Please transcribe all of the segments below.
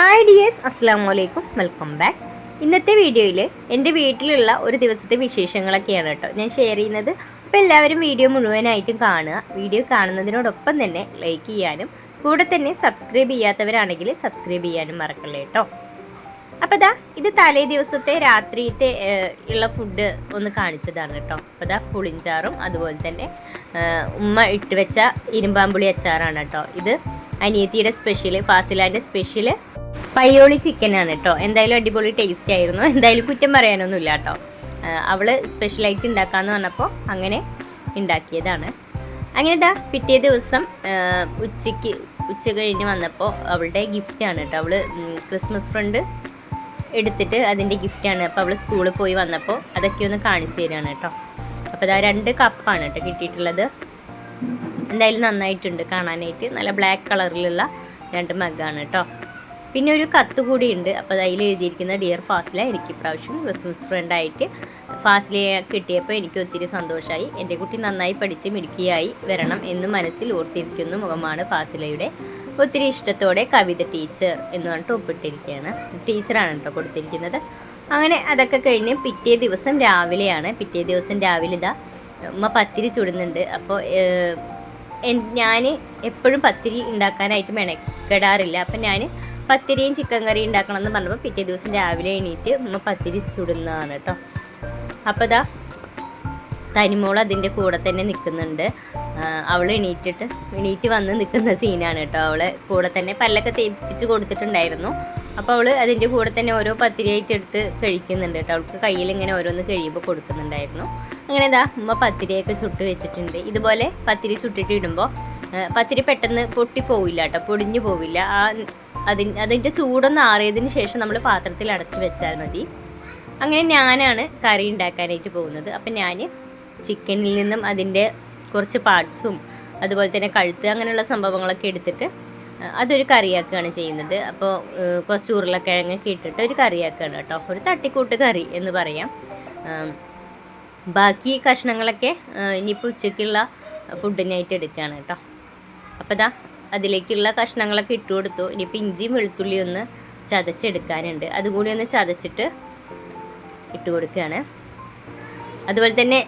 Hi dears അസ്സാം വലൈക്കും welcome back ഇന്നത്തെ വീഡിയോയിൽ എന്റെ വീട്ടിലുള്ള ഒരു ദിവസത്തെ വിശേഷങ്ങളൊക്കെയാണ് കേട്ടോ. ഞാൻ ഷെയർ ചെയ്യുന്നത്. അപ്പോൾ എല്ലാവരും വീഡിയോ മുഴുവനായിട്ടും കാണുക. വീഡിയോ കാണുന്നതിനോടൊപ്പം തന്നെ ലൈക്ക് ചെയ്യാനും കൂടെ തന്നെ സബ്സ്ക്രൈബ് ചെയ്യാത്തവരാണെങ്കിൽ സബ്സ്ക്രൈബ് ചെയ്യാനും മറക്കല്ലേ കേട്ടോ. അപ്പോൾ ദാ ഇത് തലേ ദിവസത്തെ രാത്രിത്തെ ഉള്ള ഫുഡ് ഒന്ന് കാണിച്ചതാണ് കേട്ടോ. അപ്പോൾ ദാ പുളിഞ്ചാറും അതുപോലെ തന്നെ ഉമ്മ ഇട്ട് വെച്ച ഇരുമ്പാമ്പുളി അച്ചാറാണ് കേട്ടോ. ഇത് അനിയത്തിയുടെ സ്പെഷ്യൽ ഫാസിലാന്റെ സ്പെഷ്യൽ പയ്യോളി ചിക്കനാണ് കേട്ടോ എന്തായാലും അടിപൊളി ടേസ്റ്റ് ആയിരുന്നു. എന്തായാലും കുറ്റം പറയാനൊന്നുമില്ല കേട്ടോ അവൾ സ്പെഷ്യലായിട്ട് ഉണ്ടാക്കാമെന്ന് പറഞ്ഞപ്പോൾ അങ്ങനെ ഉണ്ടാക്കിയതാണ് അങ്ങനെ ഇതാ പിറ്റേ ദിവസം ഉച്ചയ്ക്ക് ഉച്ച കഴിഞ്ഞ് വന്നപ്പോൾ അവളുടെ ഗിഫ്റ്റാണ് കേട്ടോ അവൾ ഉം, ക്രിസ്മസ് ഫ്രണ്ട് എടുത്തിട്ട് അതിന്റെ ഗിഫ്റ്റാണ് അപ്പോൾ അവൾ സ്കൂളിൽ പോയി വന്നപ്പോൾ അതൊക്കെ ഒന്ന് കാണിച്ചു തരികയാണ് കേട്ടോ അപ്പോൾ ഇതാ രണ്ട് കപ്പാണ് കേട്ടോ കിട്ടിയിട്ടുള്ളത്. എന്തായാലും നന്നായിട്ടുണ്ട് കാണാനായിട്ട്. നല്ല ബ്ലാക്ക് കളറിലുള്ള രണ്ട് മഗ്ഗാണ് കേട്ടോ പിന്നെ ഒരു കത്ത് കൂടിയുണ്ട്. അപ്പോൾ അതിൽ എഴുതിയിരിക്കുന്ന ഡിയർ ഫാസില എനിക്ക് ഇപ്രാവശ്യം ക്രിസ്മസ് ഫ്രണ്ടായിട്ട് ഫാസിലയെ കിട്ടിയപ്പോൾ എനിക്ക് ഒത്തിരി സന്തോഷമായി എന്റെ കുട്ടി നന്നായി പഠിച്ച് മിടുക്കിയായി വരണം എന്ന് മനസ്സിൽ ഓർത്തിരിക്കുന്ന മുഖമാണ് ഫാസിലയുടെ ഒത്തിരി ഇഷ്ടത്തോടെ കവിത ടീച്ചർ എന്ന് പറഞ്ഞിട്ട് ഒപ്പിട്ടിരിക്കുകയാണ്. ടീച്ചറാണ് കേട്ടോ കൊടുത്തിരിക്കുന്നത്. അങ്ങനെ അതൊക്കെ കഴിഞ്ഞ് പിറ്റേ ദിവസം രാവിലെയാണ്. പിറ്റേ ദിവസം രാവിലെ ഇതാ ഉമ്മ പത്തിരി ചുടുന്നുണ്ട്. അപ്പോൾ ഞാൻ എപ്പോഴും പത്തിരി ഉണ്ടാക്കാനായിട്ട് മെനക്കെടാറില്ല. അപ്പം ഞാൻ പത്തിരിയും ചിക്കൻ കറിയും ഉണ്ടാക്കണം എന്ന് പറഞ്ഞപ്പോൾ പിറ്റേ ദിവസം രാവിലെ എണീറ്റ് ഒന്ന് പത്തിരി ചുടുന്നതാണ് കേട്ടോ. അപ്പോൾ ഇതാ തനിമോൾ അതിന്റെ കൂടെ തന്നെ നിൽക്കുന്നുണ്ട്. അവൾ എണീറ്റിട്ട് എണീറ്റ് വന്ന് നിൽക്കുന്ന സീനാണ് കേട്ടോ അവളെ കൂടെ തന്നെ പല്ലൊക്കെ തേപ്പിച്ച് കൊടുത്തിട്ടുണ്ടായിരുന്നു. അപ്പോൾ അവൾ അതിന്റെ കൂടെ തന്നെ ഓരോ പത്തിരിയായിട്ട് എടുത്ത് കഴിക്കുന്നുണ്ട് കേട്ടോ. അവൾക്ക് കയ്യിൽ ഇങ്ങനെ ഓരോന്ന് കഴിയുമ്പോൾ കൊടുക്കുന്നുണ്ടായിരുന്നു. അങ്ങനെ ഇതാ ഉമ്മ പത്തിരിയൊക്കെ ചുട്ട് വെച്ചിട്ടുണ്ട്. ഇതുപോലെ പത്തിരി ചുട്ടിട്ട് ഇടുമ്പോൾ പത്തിരി പെട്ടെന്ന് പൊട്ടി പോവില്ല കേട്ടോ. പൊടിഞ്ഞു പോവില്ല. ആ അതിന് അതിന്റെ ചൂടൊന്ന് ആറിയതിന് ശേഷം നമ്മൾ പാത്രത്തിൽ അടച്ച് വെച്ചാൽ മതി. അങ്ങനെ ഞാനാണ് കറി ഉണ്ടാക്കാനായിട്ട് പോകുന്നത്. അപ്പം ഞാൻ ചിക്കനിൽ നിന്നും അതിന്റെ കുറച്ച് പാർട്സും അതുപോലെ തന്നെ കഴുത്ത് അങ്ങനെയുള്ള സംഭവങ്ങളൊക്കെ എടുത്തിട്ട് അതൊരു കറിയാക്കുകയാണ് ചെയ്യുന്നത്. അപ്പോൾ കുറച്ച് ഉരുളക്കിഴങ്ങൊക്കെ ഇട്ടിട്ട് ഒരു കറിയാക്കുകയാണ് കേട്ടോ. ഒരു തട്ടിക്കൂട്ട് കറി എന്ന് പറയാം. ബാക്കി കഷ്ണങ്ങളൊക്കെ ഇനിയിപ്പോൾ ഉച്ചയ്ക്കുള്ള ഫുഡിനായിട്ട് എടുക്കുകയാണ് കേട്ടോ. അപ്പോൾ ദാ അതിലേക്കുള്ള കഷ്ണങ്ങളൊക്കെ ഇട്ട് കൊടുത്തു. ഇനിയിപ്പോൾ ഇഞ്ചിയും വെളുത്തുള്ളിയും ഒന്ന് ചതച്ചെടുക്കാനുണ്ട്. അതുകൂടി ഒന്ന് ചതച്ചിട്ട് ഇട്ട് കൊടുക്കുകയാണ്. അതുപോലെ തന്നെ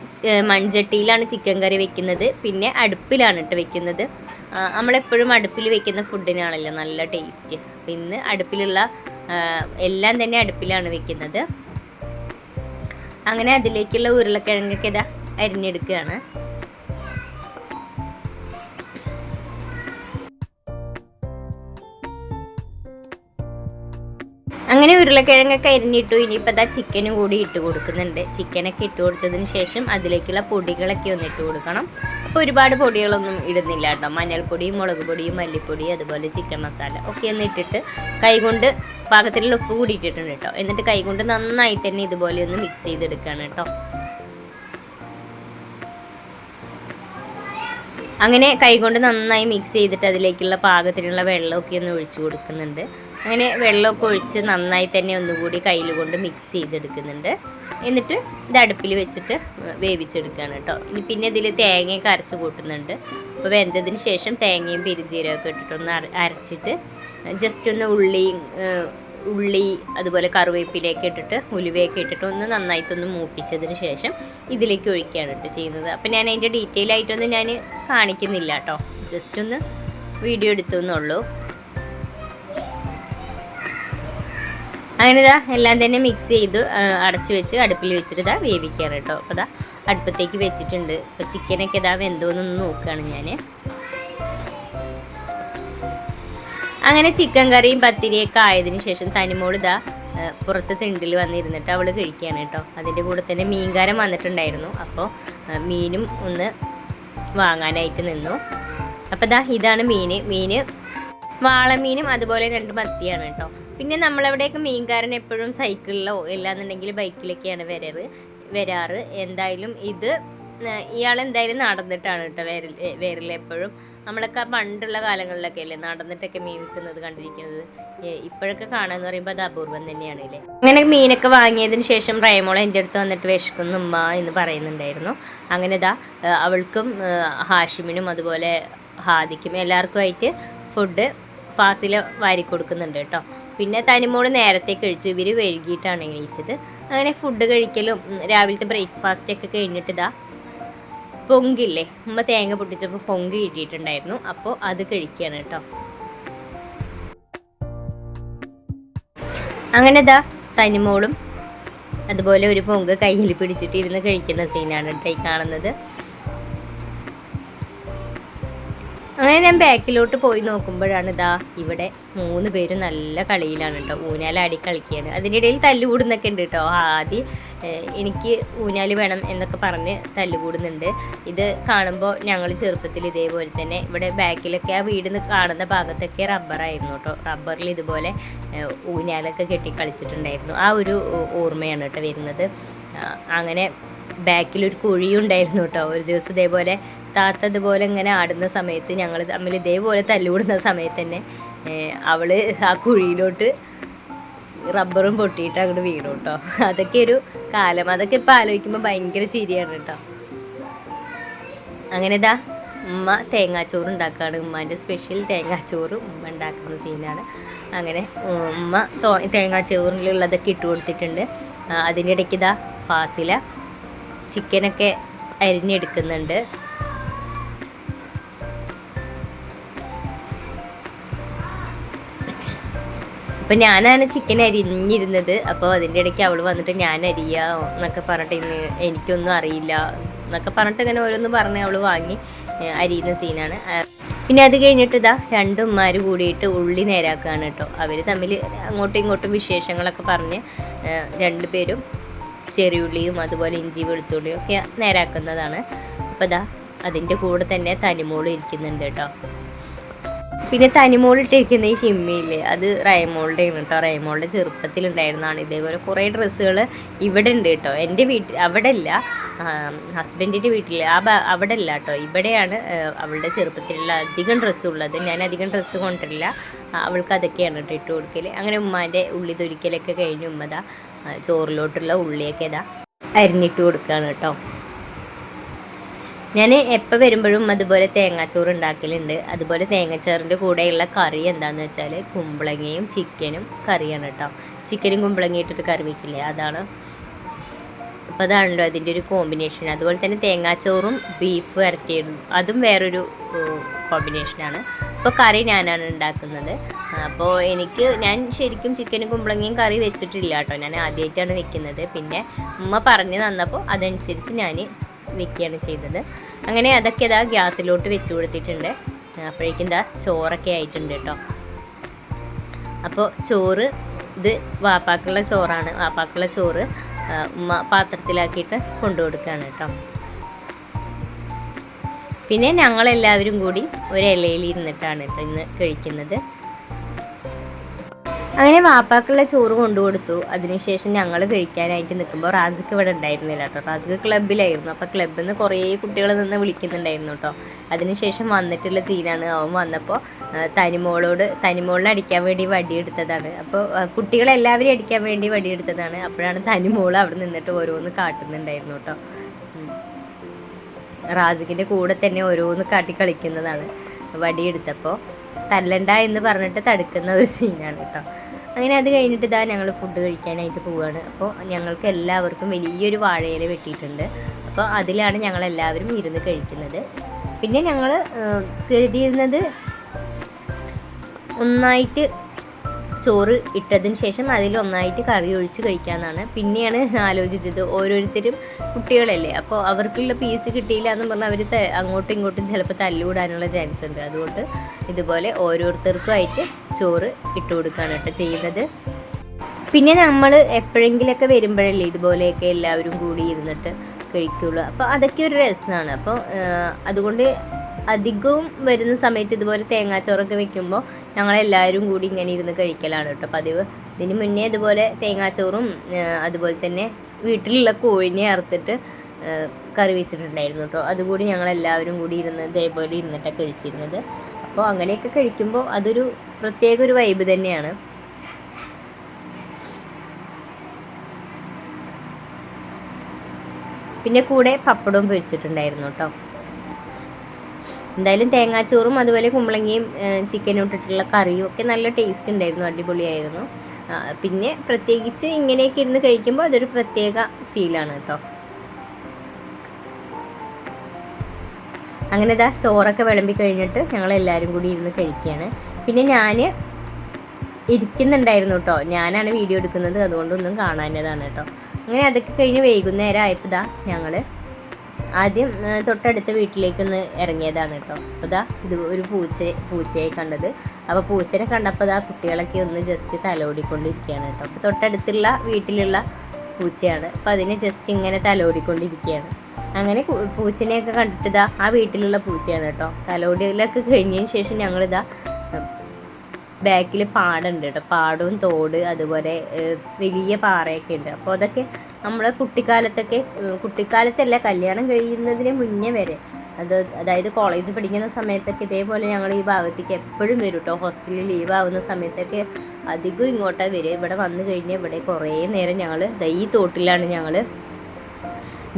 മൺചട്ടിയിലാണ് ചിക്കൻ കറി വെക്കുന്നത്. പിന്നെ അടുപ്പിലാണ് ഇട്ട് വെക്കുന്നത്. നമ്മളെപ്പോഴും അടുപ്പിൽ വെക്കുന്ന ഫുഡിനാണല്ലോ നല്ല ടേസ്റ്റ്. അപ്പം ഇന്ന് അടുപ്പിലുള്ള എല്ലാം തന്നെ അടുപ്പിലാണ് വെക്കുന്നത്. അങ്ങനെ അതിലേക്കുള്ള ഉരുളക്കിഴങ്ങൊക്കെ ഇതാ അരിഞ്ഞെടുക്കുകയാണ്. ഉരുളക്കിഴങ്ങൊക്കെ അരിഞ്ഞിട്ടു ഇനിയിപ്പോൾ ദാ ചിക്കനും കൂടി ഇട്ട് കൊടുക്കുന്നുണ്ട്. ചിക്കനൊക്കെ ഇട്ട് കൊടുത്തതിന് ശേഷം അതിലേക്കുള്ള പൊടികളൊക്കെ ഒന്ന് ഇട്ട് കൊടുക്കണം. അപ്പോൾ ഒരുപാട് പൊടികളൊന്നും ഇടുന്നില്ല കേട്ടോ. മഞ്ഞൾപ്പൊടിയും മുളക് പൊടിയും മല്ലിപ്പൊടി അതുപോലെ ചിക്കൻ മസാല ഒക്കെ ഒന്ന് ഇട്ടിട്ട് കൈകൊണ്ട് പാകത്തിലുള്ള ഉപ്പ് കൂടി ഇട്ടിട്ടുണ്ട് കേട്ടോ. എന്നിട്ട് കൈകൊണ്ട് നന്നായി തന്നെ ഇതുപോലെ ഒന്ന് മിക്സ് ചെയ്തെടുക്കുകയാണ് കേട്ടോ. അങ്ങനെ കൈകൊണ്ട് നന്നായി മിക്സ് ചെയ്തിട്ട് അതിലേക്കുള്ള പാകത്തിനുള്ള വെള്ളമൊക്കെ ഒന്ന് ഒഴിച്ചു കൊടുക്കുന്നുണ്ട്. അങ്ങനെ വെള്ളമൊക്കെ ഒഴിച്ച് നന്നായി തന്നെ ഒന്നുകൂടി കയ്യിൽ കൊണ്ട് മിക്സ് ചെയ്തെടുക്കുന്നുണ്ട്. എന്നിട്ട് ഇത് അടുപ്പിൽ വെച്ചിട്ട് വേവിച്ചെടുക്കുകയാണ് കേട്ടോ. ഇനി പിന്നെ ഇതിൽ തേങ്ങയൊക്കെ അരച്ച് കൂട്ടുന്നുണ്ട്. അപ്പോൾ വെന്തതിന് ശേഷം തേങ്ങയും പെരുജീരകമൊക്കെ ഇട്ടിട്ടൊന്ന് അര- അരച്ചിട്ട് ജസ്റ്റ് ഒന്ന് ഉള്ളി ഉള്ളി അതുപോലെ കറിവേപ്പിലയൊക്കെ ഇട്ടിട്ട് ഉലുവയൊക്കെ ഇട്ടിട്ട് ഒന്ന് നന്നായിട്ടൊന്ന് മൂപ്പിച്ചതിന് ശേഷം ഇതിലേക്ക് ഒഴിക്കുകയാണ് കേട്ടോ ചെയ്യുന്നത്. അപ്പം ഞാൻ അതിന്റെ ഡീറ്റെയിൽ ആയിട്ടൊന്നും ഞാൻ കാണിക്കുന്നില്ല കേട്ടോ. ജസ്റ്റ് ഒന്ന് വീഡിയോ എടുത്തു എന്നുള്ളൂ. അങ്ങനെ ഇതാ എല്ലാം തന്നെ മിക്സ് ചെയ്ത് അടച്ച് വെച്ച് അടുപ്പിൽ വെച്ചിട്ട് ഇതാ വേവിക്കാറ് കേട്ടോ. അപ്പോൾ ഇതാ അടുപ്പത്തേക്ക് വെച്ചിട്ടുണ്ട്. അപ്പോൾ ചിക്കനൊക്കെ ഇതാ വെന്തോന്നൊന്ന് നോക്കുകയാണ് ഞാൻ അങ്ങനെ ചിക്കൻ കറിയും പത്തിരിയൊക്കെ ആയതിനു ശേഷം തനിമോൾ ഇതാ പുറത്ത് തിണ്ടിൽ വന്നിരുന്നിട്ട് അവൾ കഴിക്കുകയാണ് കേട്ടോ. അതിന്റെ കൂടെ തന്നെ മീൻകാരൻ വന്നിട്ടുണ്ടായിരുന്നു. അപ്പോൾ മീനും ഒന്ന് വാങ്ങാനായിട്ട് നിന്നു. അപ്പോൾ ഇതാ ഇതാണ് മീൻ മീൻ വാളമീനും അതുപോലെ രണ്ട് മത്തിയാണ് കേട്ടോ. പിന്നെ നമ്മളവിടെയൊക്കെ മീൻകാരൻ എപ്പോഴും സൈക്കിളിലോ ഇല്ലാന്നുണ്ടെങ്കിൽ ബൈക്കിലൊക്കെയാണ് വരാറ് വരാറ്. എന്തായാലും ഇത് ഇയാൾ എന്തായാലും നടന്നിട്ടാണ് കേട്ടോ വേരൽ വേരൽ എപ്പോഴും. നമ്മളൊക്കെ പണ്ടുള്ള കാലങ്ങളിലൊക്കെ അല്ലേ നടന്നിട്ടൊക്കെ മീൻ വിൽക്കുന്നത് കണ്ടിരിക്കുന്നത്. ഇപ്പോഴൊക്കെ കാണാന്ന് പറയുമ്പോൾ അത് അപൂർവം തന്നെയാണ് അല്ലേ? അങ്ങനെ മീനൊക്കെ വാങ്ങിയതിന് ശേഷം റയമോൾ എന്റെ അടുത്ത് വന്നിട്ട് വിശക്കുന്നു ഉമ്മ എന്ന് പറയുന്നുണ്ടായിരുന്നു. അങ്ങനെ ഇതാ അവൾക്കും ഹാഷിമിനും അതുപോലെ ഹാദിക്കും എല്ലാവർക്കുമായിട്ട് ഫുഡ് ഫാസിൽ വാരി കൊടുക്കുന്നുണ്ട് കേട്ടോ. പിന്നെ തനിമോൾ നേരത്തെ കഴിച്ചു. ഇവർ വൈകിട്ടാണ് എണീറ്റത്. അങ്ങനെ ഫുഡ് കഴിക്കലും രാവിലത്തെ ബ്രേക്ക്ഫാസ്റ്റ് ഒക്കെ കഴിഞ്ഞിട്ട് ഇതാ പൊങ്കില്ലേ? ഉമ്മ തേങ്ങ പൊട്ടിച്ചപ്പോൾ പൊങ്ക് കിട്ടിയിട്ടുണ്ടായിരുന്നു. അപ്പോൾ അത് കഴിക്കുകയാണ് കേട്ടോ. അങ്ങനെ ഇതാ തനിമോളും അതുപോലെ ഒരു പൊങ്ക് കയ്യിൽ പിടിച്ചിട്ട് ഇരുന്ന് കഴിക്കുന്ന സീനാണ് കേട്ടോ ഈ കാണുന്നത്. അങ്ങനെ ഞാൻ ബാക്കിലോട്ട് പോയി നോക്കുമ്പോഴാണ് ഇതാ ഇവിടെ മൂന്ന് പേര് നല്ല കളിയിലാണ് കേട്ടോ. ഊഞ്ഞാലാടി കളിക്കുകയാണ് അതിനിടയിൽ തല്ലുകൂടുന്നൊക്കെ ഉണ്ട് കേട്ടോ. ആദ്യം എനിക്ക് ഊഞ്ഞാൽ വേണം എന്നൊക്കെ പറഞ്ഞ് തല്ലുകൂടുന്നുണ്ട്. ഇത് കാണുമ്പോൾ ഞങ്ങൾ ചെറുപ്പത്തിൽ ഇതേപോലെ തന്നെ ഇവിടെ ബാക്കിലൊക്കെ ആ വീട് കാണുന്ന ഭാഗത്തൊക്കെ റബ്ബറായിരുന്നു കേട്ടോ. റബ്ബറിൽ ഇതുപോലെ ഊഞ്ഞാലൊക്കെ കെട്ടി കളിച്ചിട്ടുണ്ടായിരുന്നു. ആ ഒരു ഓർമ്മയാണ് കേട്ടോ വരുന്നത്. അങ്ങനെ ബാക്കിലൊരു കുഴിയുണ്ടായിരുന്നു കേട്ടോ. ഒരു ദിവസം ഇതേപോലെ താത്ത ഇതുപോലെ ഇങ്ങനെ ആടുന്ന സമയത്ത് ഞങ്ങൾ തമ്മിൽ ഇതേപോലെ തല്ലുകൂടുന്ന സമയത്ത് തന്നെ അവൾ ആ കുഴിയിലോട്ട് റബ്ബറും പൊട്ടിയിട്ട് അങ്ങോട്ട് വീണു കേട്ടോ. അതൊക്കെ ഒരു കാലം. അതൊക്കെ ഇപ്പം ആലോചിക്കുമ്പോൾ ഭയങ്കര ചിരിയാണ് കേട്ടോ. അങ്ങനെ ഇതാ ഉമ്മ തേങ്ങാച്ചോറ് ഉണ്ടാക്കുകയാണ് ഉമ്മാന്റെ സ്പെഷ്യൽ തേങ്ങാച്ചോറ് ഉമ്മ ഉണ്ടാക്കുന്ന സീനാണ് അങ്ങനെ ഉമ്മ തേങ്ങാച്ചോറിലുള്ളതൊക്കെ ഇട്ട് കൊടുത്തിട്ടുണ്ട്. അതിന്റെ ഇടയ്ക്ക് ഇതാ ഫാസില ചിക്കനൊക്കെ അരിഞ്ഞെടുക്കുന്നുണ്ട്. അപ്പം ഞാനാണ് ചിക്കൻ അരിഞ്ഞിരുന്നത്. അപ്പോൾ അതിന്റെ ഇടയ്ക്ക് അവൾ വന്നിട്ട് ഞാൻ അരിയാ എന്നൊക്കെ പറഞ്ഞിട്ട് ഇന്ന് എനിക്കൊന്നും അറിയില്ല എന്നൊക്കെ പറഞ്ഞിട്ട് ഇങ്ങനെ ഓരോന്ന് പറഞ്ഞ് അവൾ വാങ്ങി അരിയുന്ന സീനാണ് പിന്നെ അത് കഴിഞ്ഞിട്ട് ഇതാ രണ്ടുമ്മാർ കൂടിയിട്ട് ഉള്ളി നേരാക്കുകയാണ് കേട്ടോ. അവർ തമ്മിൽ അങ്ങോട്ടും ഇങ്ങോട്ടും വിശേഷങ്ങളൊക്കെ പറഞ്ഞ് രണ്ടുപേരും ചെറിയുള്ളിയും അതുപോലെ ഇഞ്ചി വെളുത്തുള്ളിയും ഒക്കെ നേരാക്കുന്നതാണ്. അപ്പോൾ ഇതാ അതിന്റെ കൂടെ തന്നെ തനിമോളും ഇരിക്കുന്നുണ്ട് കേട്ടോ. പിന്നെ തനിമോളിട്ടിരിക്കുന്ന ഈ ഷിമ്മിയില്ലേ അത് റൈമോളുടെ ആണ് കേട്ടോ. റൈമോളുടെ ചെറുപ്പത്തിലുണ്ടായിരുന്നതാണ് ഇതേപോലെ കുറേ ഡ്രസ്സുകൾ ഇവിടെ ഉണ്ട് കേട്ടോ. എന്റെ വീട്ടിൽ അവിടെ ഇല്ല ഹസ്ബൻഡിന്റെ വീട്ടിൽ ആ അവിടെ ഇല്ല കേട്ടോ. ഇവിടെയാണ് അവളുടെ ചെറുപ്പത്തിലുള്ള അധികം ഡ്രസ്സുള്ളത് ഞാൻ അധികം ഡ്രസ്സ് കൊണ്ടിട്ടില്ല. അവൾക്ക് അതൊക്കെയാണ് കേട്ടോ ഇട്ട് കൊടുക്കൽ അങ്ങനെ ഉമ്മാന്റെ ഉള്ളി തൊരിക്കലൊക്കെ കഴിഞ്ഞ് ഉമ്മതാ ചോറിലോട്ടുള്ള ഉള്ളിയൊക്കെ ഇതാ അരിഞ്ഞിട്ട് കൊടുക്കുകയാണ് കേട്ടോ. ഞാൻ എപ്പോൾ വരുമ്പോഴും അതുപോലെ തേങ്ങാച്ചോറ് ഉണ്ടാക്കലുണ്ട് അതുപോലെ തേങ്ങാച്ചോറിന്റെ കൂടെയുള്ള കറി എന്താണെന്ന് വെച്ചാൽ കുമ്പളങ്ങയും ചിക്കനും കറിയാണ് കേട്ടോ ചിക്കനും കുമ്പളങ്ങയും ഇട്ടിട്ട് കറി വയ്ക്കില്ലേ അതാണ്. അപ്പോൾ അതാണല്ലോ അതിന്റെ ഒരു കോമ്പിനേഷൻ അതുപോലെ തന്നെ തേങ്ങാച്ചോറും ബീഫ് വരട്ടിയതും. അതും വേറൊരു കോമ്പിനേഷനാണ് അപ്പോൾ കറി ഞാനാണ് ഉണ്ടാക്കുന്നത്. അപ്പോൾ എനിക്ക് ഞാൻ ശരിക്കും ചിക്കനും കുമ്പളങ്ങയും കറി വെച്ചിട്ടില്ല കേട്ടോ ഞാൻ ആദ്യമായിട്ടാണ് വെക്കുന്നത്. പിന്നെ ഉമ്മ പറഞ്ഞു തന്നപ്പോൾ അതനുസരിച്ച് ഞാൻ വെക്കുകയാണ് ചെയ്തത്. അങ്ങനെ അതൊക്കെ ഇതാ ഗ്യാസിലോട്ട് വെച്ച് കൊടുത്തിട്ടുണ്ട്. അപ്പോഴേക്കും ഇതാ ചോറൊക്കെ ആയിട്ടുണ്ട് കേട്ടോ. അപ്പോൾ ചോറ് ഇത് വാപ്പാക്കുള്ള ചോറാണ്. വാപ്പാക്കുള്ള ചോറ് ഉമ്മ പാത്രത്തിലാക്കിയിട്ട് കൊണ്ടു കൊടുക്കുകയാണ് കേട്ടോ. പിന്നെ ഞങ്ങളെല്ലാവരും കൂടി ഒരു ഇലയിൽ ഇരുന്നിട്ടാണ് ഇന്ന് കഴിക്കുന്നത്. അങ്ങനെ വാപ്പാക്കുള്ള ചോറ് കൊണ്ടു കൊടുത്തു അതിനുശേഷം ഞങ്ങൾ കഴിക്കാനായിട്ട് നിൽക്കുമ്പോൾ റാസിക്ക് ഇവിടെ ഉണ്ടായിരുന്നില്ല കേട്ടോ റാസിക്ക് ക്ലബിലായിരുന്നു അപ്പോൾ ക്ലബിൽ നിന്ന് കുറേ കുട്ടികൾ നിന്ന് വിളിക്കുന്നുണ്ടായിരുന്നു കേട്ടോ അതിനുശേഷം വന്നിട്ടുള്ള സീനാണ്. അവൻ വന്നപ്പോൾ തനിമോളോട് തനിമോളിനെ അടിക്കാൻ വേണ്ടി വടിയെടുത്തതാണ് അപ്പോൾ കുട്ടികളെല്ലാവരും അടിക്കാൻ വേണ്ടി വടിയെടുത്തതാണ് അപ്പോഴാണ് തനിമോൾ അവിടെ നിന്നിട്ട് ഓരോന്ന് കാട്ടുന്നുണ്ടായിരുന്നു കേട്ടോ. റാസിക്കിന്റെ കൂടെ തന്നെ ഓരോന്ന് കാട്ടി കളിക്കുന്നതാണ് വടിയെടുത്തപ്പോൾ തല്ലണ്ട എന്ന് പറഞ്ഞിട്ട് തടുക്കുന്ന ഒരു സീനാണ് കേട്ടോ. അങ്ങനെ അത് കഴിഞ്ഞിട്ട് ഇതാ ഞങ്ങൾ ഫുഡ് കഴിക്കാനായിട്ട് പോവുകയാണ് അപ്പോൾ ഞങ്ങൾക്ക് എല്ലാവർക്കും വലിയൊരു വാഴയില വെട്ടിയിട്ടുണ്ട്. അപ്പോൾ അതിലാണ് ഞങ്ങൾ എല്ലാവരും ഇരുന്ന് കഴിക്കുന്നത്. പിന്നെ ഞങ്ങൾ കരുതിയിരുന്നത് ഒന്നായിട്ട് ചോറ് ഇട്ടതിന് ശേഷം അതിലൊന്നായിട്ട് കറി ഒഴിച്ച് കഴിക്കാമെന്നാണ്. പിന്നെയാണ് ആലോചിച്ചത്. ഓരോരുത്തരും കുട്ടികളല്ലേ അപ്പോൾ അവർക്കുള്ള പീസ് കിട്ടിയില്ല എന്ന് പറഞ്ഞാൽ അവർ അങ്ങോട്ടും ഇങ്ങോട്ടും ചിലപ്പോൾ തല്ലുകൂടാനുള്ള ചാൻസ് ഉണ്ട്. അതുകൊണ്ട് ഇതുപോലെ ഓരോരുത്തർക്കുമായിട്ട് ചോറ് ഇട്ട് കൊടുക്കുകയാണ് കേട്ടോ ചെയ്യുന്നത്. പിന്നെ നമ്മൾ എപ്പോഴെങ്കിലൊക്കെ വരുമ്പോഴല്ലേ ഇതുപോലെയൊക്കെ എല്ലാവരും കൂടി ഇരുന്നിട്ട് കഴിക്കുള്ളൂ അപ്പോൾ അതൊക്കെ ഒരു രസമാണ്. അപ്പോൾ അതുകൊണ്ട് അധികവും വരുന്ന സമയത്ത് ഇതുപോലെ തേങ്ങാച്ചോറൊക്കെ വെക്കുമ്പോൾ ഞങ്ങളെല്ലാവരും കൂടി ഇങ്ങനെ ഇരുന്ന് കഴിക്കലാണ് കേട്ടോ പതിവ്. ഇതിന് മുന്നേ ഇതുപോലെ തേങ്ങാച്ചോറും അതുപോലെ തന്നെ വീട്ടിലുള്ള കോഴിനെ അറുത്തിട്ട് കറി വെച്ചിട്ടുണ്ടായിരുന്നു കേട്ടോ. അതുകൂടി ഞങ്ങളെല്ലാവരും കൂടി ഇരുന്ന് ഇതേപോലെ ഇരുന്നിട്ടാണ് കഴിച്ചിരുന്നത്. അപ്പോൾ അങ്ങനെയൊക്കെ കഴിക്കുമ്പോൾ അതൊരു പ്രത്യേക ഒരു വൈബ് തന്നെയാണ്. പിന്നെ കൂടെ പപ്പടവും പൊരിച്ചിട്ടുണ്ടായിരുന്നു കേട്ടോ. എന്തായാലും തേങ്ങാച്ചോറും അതുപോലെ കുമ്പളങ്ങയും ചിക്കനും ഇട്ടിട്ടുള്ള കറിയും ഒക്കെ നല്ല ടേസ്റ്റ് ഉണ്ടായിരുന്നു അടിപൊളിയായിരുന്നു. പിന്നെ പ്രത്യേകിച്ച് ഇങ്ങനെയൊക്കെ ഇരുന്ന് കഴിക്കുമ്പോൾ അതൊരു പ്രത്യേക ഫീലാണ് കേട്ടോ. അങ്ങനെ ഇതാ ചോറൊക്കെ വിളമ്പി കഴിഞ്ഞിട്ട് ഞങ്ങൾ എല്ലാവരും കൂടി ഇരുന്ന് കഴിക്കുകയാണ് പിന്നെ ഞാൻ ഇരിക്കുന്നുണ്ടായിരുന്നു കേട്ടോ. ഞാനാണ് വീഡിയോ എടുക്കുന്നത് അതുകൊണ്ടൊന്നും കാണാനതാണ് കേട്ടോ. അങ്ങനെ അതൊക്കെ കഴിഞ്ഞ് വൈകുന്നേരം ആയപ്പോൾ ഇതാ ഞങ്ങൾ ആദ്യം തൊട്ടടുത്ത വീട്ടിലേക്കൊന്ന് ഇറങ്ങിയതാണ് കേട്ടോ. അപ്പോൾ ഇതാ ഒരു പൂച്ച പൂച്ചയെ കണ്ടത്. അപ്പോൾ പൂച്ചനെ കണ്ടപ്പോൾ ഇതാ കുട്ടികളൊക്കെ ഒന്ന് ജസ്റ്റ് തലോടിക്കൊണ്ടിരിക്കുകയാണ് കേട്ടോ. അപ്പോൾ തൊട്ടടുത്തുള്ള വീട്ടിലുള്ള പൂച്ചയാണ്. അപ്പോൾ അതിനെ ജസ്റ്റ് ഇങ്ങനെ തലോടിക്കൊണ്ടിരിക്കുകയാണ്. അങ്ങനെ പൂച്ചനെയൊക്കെ കണ്ടിട്ട് ഇതാ ആ വീട്ടിലുള്ള പൂച്ചയാണ് കേട്ടോ. തലോടിയിലൊക്കെ കഴിഞ്ഞതിന് ശേഷം ഞങ്ങളിതാ ബാക്കിൽ പാടുണ്ട് കേട്ടോ. പാടവും തോട് അതുപോലെ വലിയ പാറയൊക്കെ ഉണ്ട്. അപ്പോൾ അതൊക്കെ നമ്മളെ കുട്ടിക്കാലത്തൊക്കെ കുട്ടിക്കാലത്തല്ല കല്യാണം കഴിയുന്നതിന് മുന്നേ വരെ. അത് അതായത് കോളേജ് പഠിക്കുന്ന സമയത്തൊക്കെ ഇതേപോലെ ഞങ്ങൾ ഈ ഭാഗത്തേക്ക് എപ്പോഴും വരും കേട്ടോ ഹോസ്റ്റലിൽ ലീവ് ആവുന്ന സമയത്തൊക്കെ അധികം ഇങ്ങോട്ടാണ് വരിക. ഇവിടെ വന്നു കഴിഞ്ഞാൽ ഇവിടെ കുറേ നേരം ഞങ്ങൾ ഈ തോട്ടിലാണ് ഞങ്ങൾ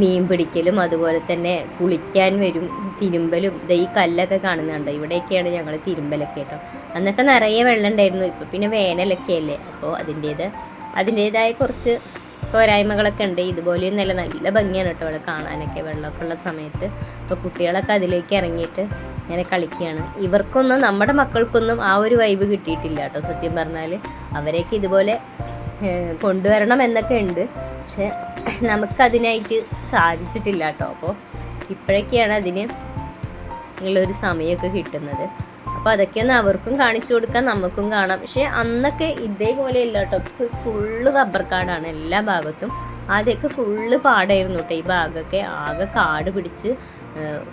മീൻ പിടിക്കലും അതുപോലെ തന്നെ കുളിക്കാൻ വരും തിരുമ്പലും ദേ ഈ കല്ലൊക്കെ കാണുന്നുണ്ട്? ഇവിടെയൊക്കെയാണ് ഞങ്ങൾ തിരുമ്പലൊക്കെ കേട്ടോ അന്നൊക്കെ നിറയെ വെള്ളം ഉണ്ടായിരുന്നു. ഇപ്പം പിന്നെ വേനലൊക്കെ അല്ലേ അപ്പോൾ അതിന്റേത് അതിന്റേതായ കുറച്ച് പോരായ്മകളൊക്കെ ഉണ്ട്. ഇതുപോലെയും നല്ല നല്ല ഭംഗിയാണ് കേട്ടോ ഇവിടെ കാണാനൊക്കെ. വെള്ളമൊക്കെ ഉള്ള സമയത്ത്. അപ്പോൾ കുട്ടികളൊക്കെ അതിലേക്ക് ഇറങ്ങിയിട്ട് ഇങ്ങനെ കളിക്കുകയാണ്. ഇവർക്കൊന്നും നമ്മുടെ മക്കൾക്കൊന്നും ആ ഒരു വൈബ് കിട്ടിയിട്ടില്ല കേട്ടോ സത്യം പറഞ്ഞാൽ അവരെയൊക്കെ ഇതുപോലെ കൊണ്ടുവരണം എന്നൊക്കെ ഉണ്ട്. പക്ഷെ നമുക്കതിനായിട്ട് സാധിച്ചിട്ടില്ല കേട്ടോ. അപ്പോൾ ഇപ്പോഴൊക്കെയാണ് അതിന് ഉള്ളൊരു സമയമൊക്കെ കിട്ടുന്നത്. അപ്പോൾ അതൊക്കെ ഒന്ന് അവർക്കും കാണിച്ചു കൊടുക്കാൻ നമുക്കും കാണാം. പക്ഷേ അന്നൊക്കെ ഇതേപോലെ അല്ല കേട്ടോ. ഫുള്ള് റബ്ബർ കാടാണ് എല്ലാ ഭാഗത്തും. ആദ്യമൊക്കെ ഫുള്ള് പാടായിരുന്നു കേട്ടോ ഈ ഭാഗമൊക്കെ. ആകെ കാട് പിടിച്ച്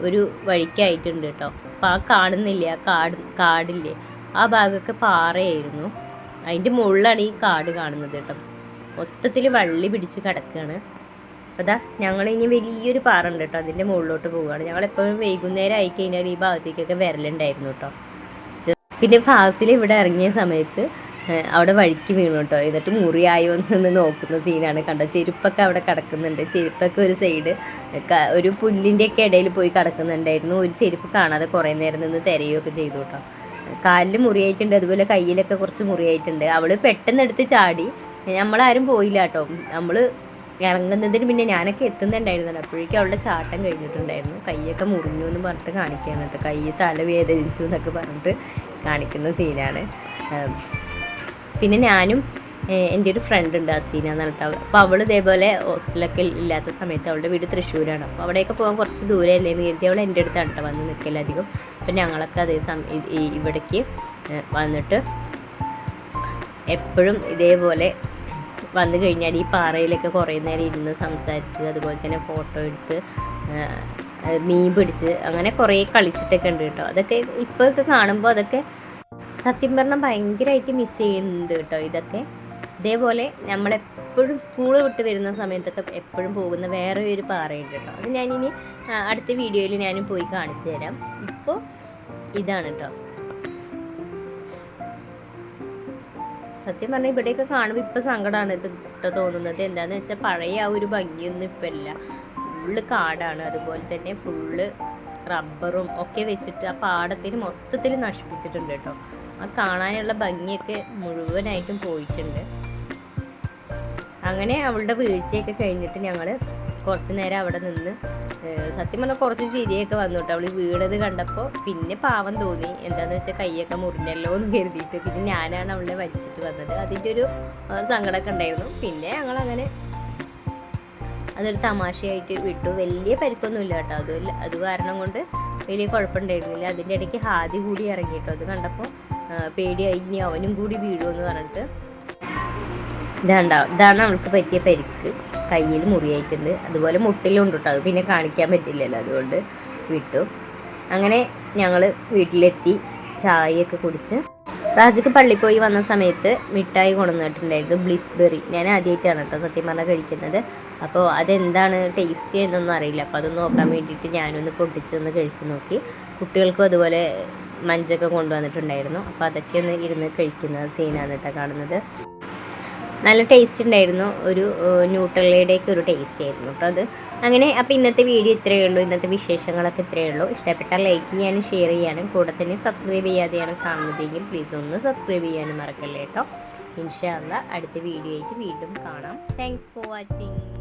ഒരു വഴിക്കായിട്ടുണ്ട് കേട്ടോ. അപ്പോൾ ആ കാണുന്നില്ല? ആ കാട് കാടില്ലേ? ആ ഭാഗമൊക്കെ പാറയായിരുന്നു. അതിന്റെ മുകളിലാണ് ഈ കാട് കാണുന്നത് കേട്ടോ. മൊത്തത്തിൽ വള്ളി പിടിച്ച് കിടക്കുകയാണ് അതാ ഇനി വലിയൊരു പാറ ഉണ്ട് കേട്ടോ. അതിന്റെ മുകളിലോട്ട് പോവുകയാണ്. ഞങ്ങൾ എപ്പോഴും വൈകുന്നേരം ആയി കഴിഞ്ഞാൽ ഈ ഭാഗത്തേക്കൊക്കെ വരലുണ്ടായിരുന്നു കേട്ടോ. പിന്നെ ഫാസിൽ ഇവിടെ ഇറങ്ങിയ സമയത്ത് അവിടെ വഴിക്ക് വീണു കേട്ടോ. എന്നിട്ട് മുറിയായോ എന്ന് നോക്കുന്ന സീനാണ് കണ്ടോ ചെരുപ്പൊക്കെ അവിടെ കിടക്കുന്നുണ്ട്. ചെരുപ്പൊക്കെ ഒരു സൈഡ് ഒരു പുല്ലിന്റെയൊക്കെ ഇടയിൽ പോയി കിടക്കുന്നുണ്ടായിരുന്നു. ഒരു ചെരുപ്പ് കാണാതെ കുറേ നേരം നിന്ന് തിരയുകയൊക്കെ ചെയ്തു കേട്ടോ. കാലിൽ മുറിയായിട്ടുണ്ട്. അതുപോലെ കയ്യിലൊക്കെ കുറച്ച് മുറിയായിട്ടുണ്ട്. അവൾ പെട്ടെന്ന് എടുത്ത് ചാടി. നമ്മളാരും പോയില്ല കേട്ടോ. നമ്മൾ ഇറങ്ങുന്നതിന് പിന്നെ ഞാനൊക്കെ എത്തുന്നുണ്ടായിരുന്നല്ലോ. അപ്പോഴേക്കും അവളുടെ ചാട്ടം കഴിഞ്ഞിട്ടുണ്ടായിരുന്നു. കൈയൊക്കെ മുറിഞ്ഞു എന്ന് പറഞ്ഞിട്ട് കാണിക്കുകയാണ് കേട്ടോ. കൈ തല വേദനിച്ചു എന്നൊക്കെ പറഞ്ഞിട്ട് കാണിക്കുന്ന സീനാണ്. പിന്നെ ഞാനും എന്റെ ഒരു ഫ്രണ്ട് ഉണ്ട് അസീന എന്ന് പറഞ്ഞിട്ട് അപ്പം അപ്പോൾ അവൾ ഇതേപോലെ ഹോസ്റ്റലൊക്കെ ഇല്ലാത്ത സമയത്ത് അവളുടെ വീട് തൃശ്ശൂരാണ്. അപ്പോൾ അവിടെയൊക്കെ പോകാൻ കുറച്ച് ദൂരമല്ലേ എന്ന് കരുതി അവൾ എന്റെ അടുത്താണ് കേട്ടോ വന്ന് നിൽക്കലധികം അപ്പം ഞങ്ങളൊക്കെ അതേ സമയം ഇവിടേക്ക് വന്നിട്ട് എപ്പോഴും ഇതേപോലെ വന്നു കഴിഞ്ഞാൽ ഈ പാറയിലൊക്കെ കുറേ നേരം ഇരുന്ന് സംസാരിച്ച് അതുപോലെ തന്നെ ഫോട്ടോ എടുത്ത് മീൻ പിടിച്ച് അങ്ങനെ കുറേ കളിച്ചിട്ടൊക്കെ ഉണ്ട് കേട്ടോ. അതൊക്കെ ഇപ്പോഴൊക്കെ കാണുമ്പോൾ അതൊക്കെ സത്യം പറഞ്ഞാൽ ഭയങ്കരമായിട്ട് മിസ് ചെയ്യുന്നുണ്ട് കേട്ടോ ഇതൊക്കെ. ഇതേപോലെ നമ്മളെപ്പോഴും സ്കൂൾ വിട്ട് വരുന്ന സമയത്തൊക്കെ എപ്പോഴും പോകുന്ന വേറെ ഒരു പാറയുണ്ട് കേട്ടോ. അത് ഞാനിനി അടുത്ത വീഡിയോയിൽ ഞാനും പോയി കാണിച്ചു തരാം. ഇപ്പോൾ ഇതാണ് കേട്ടോ. സത്യം പറഞ്ഞാൽ ഇവിടെയൊക്കെ കാണുമ്പോൾ ഇപ്പം സങ്കടമാണ് ഇത് ഇട്ട തോന്നുന്നത്. എന്താണെന്ന് വെച്ചാൽ പഴയ ആ ഒരു ഭംഗിയൊന്നും ഇപ്പം ഇല്ല. ഫുള്ള് കാടാണ്. അതുപോലെ തന്നെ ഫുള്ള് റബ്ബറും ഒക്കെ വെച്ചിട്ട് ആ പാടത്തിന് മൊത്തത്തിൽ നശിപ്പിച്ചിട്ടുണ്ട് കേട്ടോ. ആ കാണാനുള്ള ഭംഗിയൊക്കെ മുഴുവനായിട്ടും പോയിട്ടുണ്ട്. അങ്ങനെ അവളുടെ വീഴ്ചയൊക്കെ കഴിഞ്ഞിട്ട് ഞങ്ങൾ കുറച്ച് നേരം അവിടെ നിന്ന് സത്യം പറഞ്ഞാൽ കുറച്ച് ചിരിയൊക്കെ വന്നു കേട്ടോ അവൾ വീണത് കണ്ടപ്പോൾ പിന്നെ പാവം തോന്നി. എന്താണെന്ന് വെച്ചാൽ കൈയൊക്കെ മുറിഞ്ഞല്ലോ എന്ന് കരുതിയിട്ട് പിന്നെ ഞാനാണ് അവളെ വലിച്ചിട്ട് വന്നത്. അതിന്റെ ഒരു സങ്കടമൊക്കെ ഉണ്ടായിരുന്നു. പിന്നെ ഞങ്ങളങ്ങനെ അതൊരു തമാശയായിട്ട് വിട്ടു. വലിയ പരിക്കൊന്നുമില്ല കേട്ടോ. അത് അത് കാരണം കൊണ്ട് വലിയ കുഴപ്പമുണ്ടായിരുന്നില്ല. അതിന്റെ ഇടയ്ക്ക് ഹാദി കൂടി ഇറങ്ങി കേട്ടോ അത് കണ്ടപ്പോൾ പേടിയായി. ഇനി അവനും കൂടി വീഴുമെന്ന് പറഞ്ഞിട്ട് ഇതാണ്ടാവും ഇതാണ് അവൾക്ക് പറ്റിയ പരിക്ക്. കയ്യിൽ മുറിയായിട്ടുണ്ട്. അതുപോലെ മുട്ടിലുണ്ട് കേട്ടോ അത് പിന്നെ കാണിക്കാൻ പറ്റില്ലല്ലോ. അതുകൊണ്ട് വിട്ടു. അങ്ങനെ ഞങ്ങൾ വീട്ടിലെത്തി ചായയൊക്കെ കുടിച്ച്. റാസിക്ക് പള്ളി പോയി വന്ന സമയത്ത് മിഠായി കൊണ്ടുവന്നിട്ടുണ്ടായിരുന്നു. ബ്ലിസ്ബെറി. ഞാൻ ആദ്യമായിട്ടാണ് കേട്ടോ സത്യം പറഞ്ഞാൽ കഴിക്കുന്നത്. അപ്പോൾ അതെന്താണ് ടേസ്റ്റ് എന്നൊന്നും അറിയില്ല. അപ്പോൾ അത് നോക്കാൻ വേണ്ടിയിട്ട് ഞാനൊന്ന് പൊട്ടിച്ചൊന്ന് കഴിച്ച് നോക്കി. കുട്ടികൾക്കും അതുപോലെ മഞ്ചൊക്കെ കൊണ്ടുവന്നിട്ടുണ്ടായിരുന്നു. അപ്പോൾ അതൊക്കെ ഒന്ന് ഇരുന്ന് കഴിക്കുന്ന സീനാണ് കേട്ടോ കാണുന്നത്. നല്ല ടേസ്റ്റ് ഉണ്ടായിരുന്നു. ഒരു ന്യൂട്രലയുടെയൊക്കെ ഒരു ടേസ്റ്റ് ആയിരുന്നു കേട്ടോ അത്. അങ്ങനെ അപ്പോൾ ഇന്നത്തെ വീഡിയോ ഇത്രയേ ഉള്ളൂ. ഇന്നത്തെ വിശേഷങ്ങളൊക്കെ ഇത്രയേ ഉള്ളൂ. ഇഷ്ടപ്പെട്ടാൽ ലൈക്ക് ചെയ്യാനും ഷെയർ ചെയ്യാനും കൂടെ തന്നെ സബ്സ്ക്രൈബ് ചെയ്യാതെയാണ് കാണുന്നതെങ്കിൽ പ്ലീസ് ഒന്ന് സബ്സ്ക്രൈബ് ചെയ്യാനും മറക്കല്ലേ കേട്ടോ ഇൻഷാല്ല അടുത്ത വീഡിയോ ആയിട്ട് വീണ്ടും കാണാം. Thanks for watching